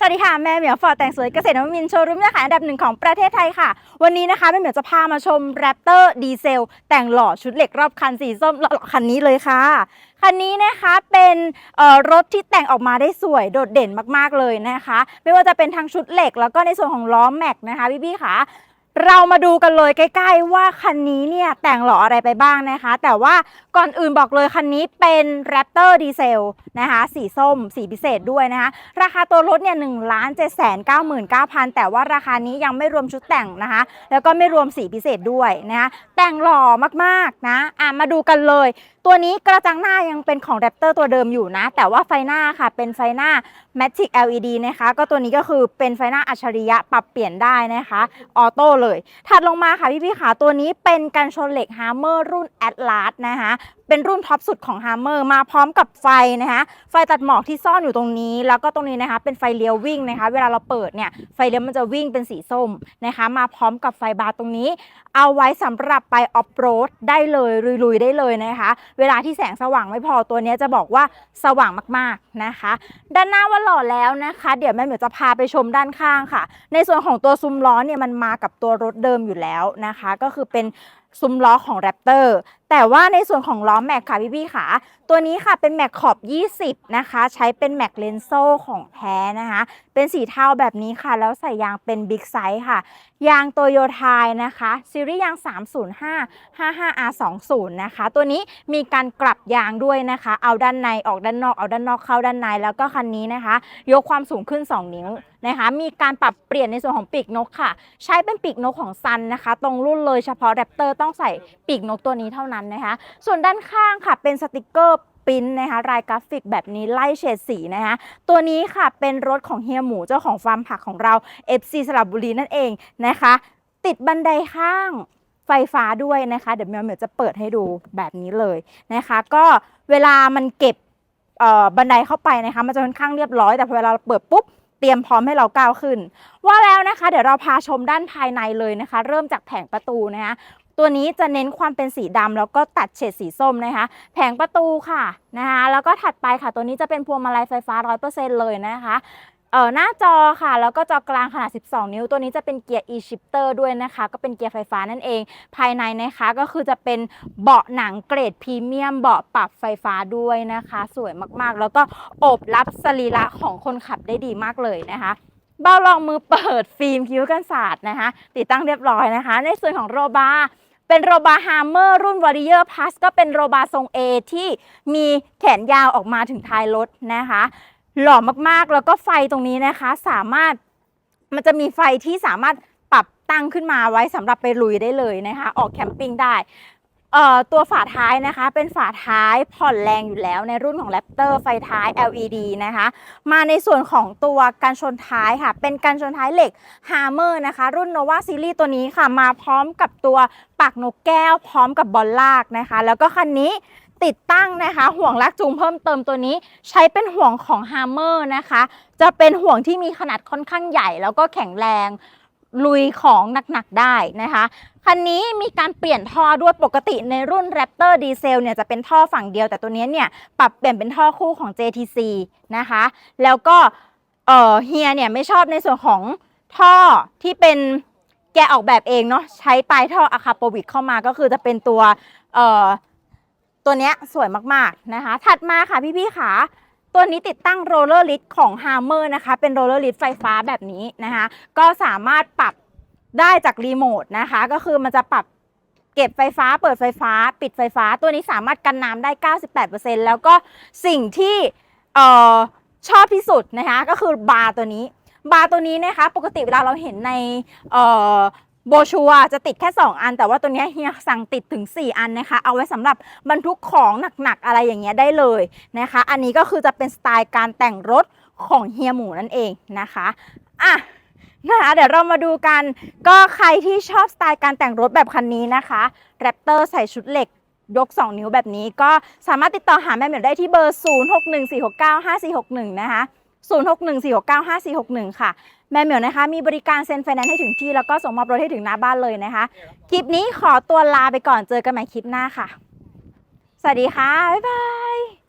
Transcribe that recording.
สวัสดีค่ะแม่เหมียวฟอร์แต่งสวยเกษตรนวมินโชว์รูมยอดขายอันดับหนึ่งของประเทศไทยค่ะ วันนี้นะคะแม่เหมียวจะพามาชมแรปเตอร์ดีเซลแต่งหล่อชุดเหล็กรอบคันสีส้มหล่อคันนี้เลยค่ะ คันนี้นะคะเป็นรถที่แต่งออกมาได้สวยโดดเด่นมากๆเลยนะคะ ไม่ว่าจะเป็นทางชุดเหล็กแล้วก็ในส่วนของล้อแม็กนะคะพี่ๆค่ะ เรามาดูกันเลยใกล้ๆว่าคันนี้เนี่ยแต่งหล่ออะไรไปบ้างนะคะ แต่ว่าก่อนอื่นบอกเลยคันนี้เป็น Raptor ดีเซลนะคะสีส้มสีพิเศษด้วยนะคะ ราคาตัวรถเนี่ยหนึ่งล้านเจ็ดแสนเก้าหมื่นเก้าพันแต่ว่าราคานี้ยังไม่รวมชุดแต่งนะคะ แล้วก็ไม่รวมสีพิเศษด้วยนะคะแต่งหล่อมากๆนะอะมาดูกันเลย ตัวนี้กระจังหน้ายังเป็นของ Raptor ตัวเดิมอยู่นะ แต่ว่าไฟหน้าค่ะเป็นไฟหน้า Matic LED นะคะ ก็ตัวนี้ก็คือเป็นไฟหน้าอัจฉริยะปรับเปลี่ยนได้นะคะ ออโต้เลย ถัดลงมาค่ะพี่ๆค่ะตัวนี้เป็นกันชนเหล็ก Hammer รุ่น Atlas นะคะเป็นรุ่นท็อปสุดของ Hammer มาพร้อมกับไฟนะคะไฟตัดหมอกที่ซ่อนอยู่ตรงนี้ แล้วก็ตรงนี้นะคะเป็นไฟเลี้ยววิ่งนะคะ เวลาเราเปิดเนี่ยไฟเลี้ยวมันจะวิ่งเป็นสีส้มนะคะ มาพร้อมกับไฟบาร์ตรงนี้ เอาไว้สำหรับไปออฟโรดได้เลยลุยๆได้เลยนะคะเวลาที่แสงสว่างไม่พอตัวนี้จะบอกว่าสว่างมากๆนะคะ ด้านหน้าว่าหล่อแล้วนะคะ เดี๋ยวแม่เหมียวจะพาไปชมด้านข้างค่ะ ในส่วนของตัวซุ้มล้อเนี่ยมันมากับตัวรถเดิมอยู่แล้วนะคะ ก็คือเป็นซุ้มล้อของแรปเตอร์ แต่ว่าในส่วนของล้อแม็กค่ะพี่ๆค่ะ ตัวนี้ค่ะเป็นแม็กขอบ 20 นะคะ ใช้เป็นแม็กเลนโซของแท้นะคะ เป็นสีเทาแบบนี้ค่ะ แล้วใส่ยางเป็นบิ๊กไซส์ค่ะ ยางโตโยไทยนะคะ ซีรีส์ยาง 305 55R20 นะคะ ตัวนี้มีการกลับยางด้วยนะคะ เอาด้านในออกด้านนอก เอาด้านนอกเข้าด้านใน แล้วก็คันนี้นะคะ ยกความสูงขึ้น 2 นิ้วนะคะ มีการปรับเปลี่ยนในส่วนของปีกนกค่ะ ใช้เป็นปีกนกของซันนะคะ ตรงรุ่นเลยเฉพาะแรปเตอร์ต้องใส่ปีกนกตัวนี้เท่านั้นนะคะ ส่วนด้านข้างค่ะเป็นสติกเกอร์ปิ้นนะคะลายกราฟิกแบบนี้ไล่เฉดสีนะคะตัวนี้ค่ะเป็นรถของเฮียหมูเจ้าของฟาร์มผักของเรา FC สระบุรีนั่นเองนะคะ ติดบันไดข้างไฟฟ้าด้วยนะคะ เดี๋ยวเมียวเมียวจะเปิดให้ดูแบบนี้เลยนะคะ ก็เวลามันเก็บเอ่อบันไดเข้าไปนะคะ มันจะค่อนข้างเรียบร้อยแต่พอเวลาเราเปิดปุ๊บเตรียมพร้อมให้เราก้าวขึ้น ว่าแล้วนะคะ เดี๋ยวเราพาชมด้านภายในเลยนะคะ เริ่มจากแผงประตูนะคะ ตัวนี้จะเน้นความเป็นสีดำแล้วก็ตัดเฉดสีส้มนะคะ แผงประตูค่ะนะคะแล้วก็ถัดไปค่ะตัวนี้จะเป็นพวงมาลัยไฟฟ้า 100%เลยนะคะเอ่อหน้าจอค่ะ แล้วก็จอกลางขนาด 12 นิ้ว ตัวนี้จะเป็นเกียร์ e-shifter ด้วยนะคะ ก็เป็นเกียร์ไฟฟ้านั่นเอง ภายในนะคะ ก็คือจะเป็นเบาะหนังเกรดพรีเมียม เบาะปรับไฟฟ้าด้วยนะคะ สวยมากๆ แล้วก็อบรับสรีระของคนขับได้ดีมากเลยนะคะเบ้ารองมือเปิดฟิล์มคิ้วกันศาสตร์นะคะ ติดตั้งเรียบร้อยนะคะ ในส่วนของโรบาร์ เป็นโรบาฮาร์เมอร์รุ่นวอริเออร์พลัสก็เป็นโรบาทรง A ที่มีแขนยาวออกมาถึงท้ายรถนะคะ หล่อมากๆแล้วก็ไฟตรงนี้นะคะ สามารถมันจะมีไฟที่สามารถปรับตั้งขึ้นมาไว้สำหรับไปลุยได้เลยนะคะ ออกแคมปิ้งได้ เอ่อตัวฝาท้ายนะคะ เป็นฝาท้ายผ่อนแรงอยู่แล้วในรุ่นของ Raptor ไฟท้าย LED นะคะ มาในส่วนของตัวกันชนท้ายค่ะ เป็นกันชนท้ายเหล็ก Hammer นะคะ รุ่น Nova Series ตัวนี้ค่ะ มาพร้อมกับตัวปากนกแก้ว พร้อมกับบอลลากนะคะ แล้วก็คันนี้ติดตั้งนะคะ ห่วงลากจูงเพิ่มเติมตัวนี้ ใช้เป็นห่วงของ Hammer นะคะ จะเป็นห่วงที่มีขนาดค่อนข้างใหญ่ แล้วก็แข็งแรง ลุยของหนักๆได้นะคะ คันนี้มีการเปลี่ยนท่อด้วยปกติในรุ่น Raptor Diesel เนี่ยจะเป็นท่อฝั่งเดียว แต่ตัวนี้เนี่ยปรับเปลี่ยนเป็นท่อคู่ของ JTC นะคะ แล้วก็เออเฮียเนี่ยไม่ชอบในส่วนของท่อที่เป็นแกออกแบบเองเนาะใช้ปลายท่ออะคาโปวิกเข้ามาก็คือจะเป็นตัวเออตัวเนี้ยสวยมากๆนะคะ ถัดมาค่ะพี่ๆค่ะ ตัวนี้ติดตั้งโรลเลอร์ลิ t ของ Hammer นะคะ เป็นโรลเลอร์ลิ t ไฟฟ้าแบบนี้นะคะ ก็สามารถปรับได้จากรีโมทนะคะ ก็คือมันจะปรับเก็บไฟฟ้า เปิดไฟฟ้า ปิดไฟฟ้า ตัวนี้สามารถกันน้ำได้ 98%แล้วก็สิ่งที่เอ่อชอบที่สุดนะคะ ก็คือบาร์ตัวนี้ บาร์ตัวนี้นะคะ ปกติเวลาเราเห็นในเอ่อ โบชัวจะติดแค่ 2 อัน แต่ว่าตัวนี้เฮียสั่งติดถึง 4 อันนะคะ เอาไว้สำหรับบรรทุกของหนักๆ อะไรอย่างเงี้ยได้เลยนะคะ อันนี้ก็คือจะเป็นสไตล์การแต่งรถของเฮียหมูนั่นเองนะคะอะนะคะเดี๋ยวเรามาดูกันก็ใครที่ชอบสไตล์การแต่งรถแบบคันนี้นะคะแรปเตอร์ใส่ชุดเหล็กยก 2 นิ้วแบบนี้ก็สามารถติดต่อหาแม่เหมียวได้ที่เบอร์ 0614695461 นะคะ 0614695461 ค่ะ แม่เหมียวนะคะ มีบริการเซ็นไฟแนนซ์ให้ถึงที่ แล้วก็ส่งมอบรถให้ถึงหน้าบ้านเลยนะคะ คลิปนี้ขอตัวลาไปก่อนเจอกันใหม่คลิปหน้าค่ะ สวัสดีค่ะ บ๊ายบาย